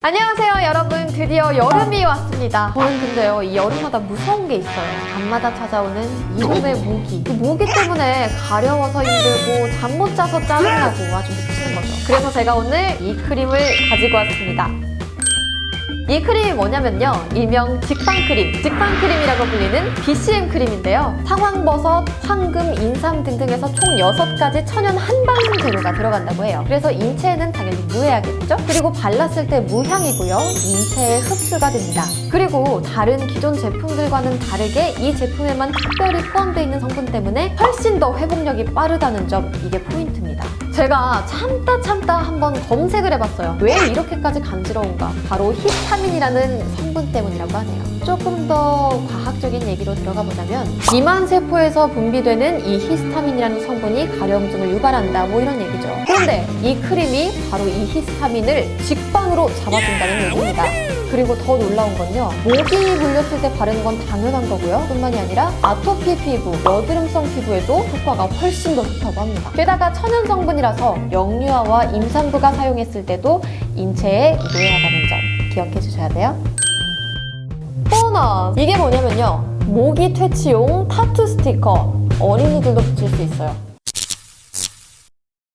안녕하세요 여러분. 드디어 여름이 왔습니다. 저는 근데요 이 여름마다 무서운 게 있어요. 밤마다 찾아오는 이놈의 모기. 그 모기 때문에 가려워서 힘들고 잠 못 자서 짜증나고 아주 미치는 거죠. 그래서 제가 오늘 이 크림을 가지고 왔습니다 이 크림이 뭐냐면요. 일명 직방크림. 직방크림이라고 불리는 BCM 크림인데요. 상황버섯, 황금, 인삼 등등에서 총 6가지 천연 한방 재료가 들어간다고 해요. 그래서 인체에는 당연히 무해하겠죠? 그리고 발랐을 때 무향이고요. 인체에 흡수가 됩니다. 그리고 다른 기존 제품들과는 다르게 이 제품에만 특별히 포함되어 있는 성분 때문에 훨씬 더 회복력이 빠르다는 점 이게 포인트입니다 제가 참다 참다 한번 검색을 해봤어요. 왜 이렇게까지 간지러운가? 바로 히스타민이라는 성분 때문이라고 하네요. 조금 더 과학적인 얘기로 들어가 보자면 비만 세포에서 분비되는 이 히스타민이라는 성분이 가려움증을 유발한다 뭐 이런 얘기죠. 그런데 이 크림이 바로 이 히스타민을 직방으로 잡아준다는 얘기입니다. 그리고 더 놀라운 건요. 모기 물렸을 때 바르는 건 당연한 거고요. 뿐만이 아니라 아토피 피부, 여드름성 피부에도 효과가 훨씬 더 좋다고 합니다. 게다가 천연 성분이라 서 영유아와 임산부가 사용했을 때도 인체에 무해하다는 점 기억해 주셔야 돼요. 보너스! 이게 뭐냐면요. 모기 퇴치용 타투 스티커. 어린이들도 붙일 수 있어요.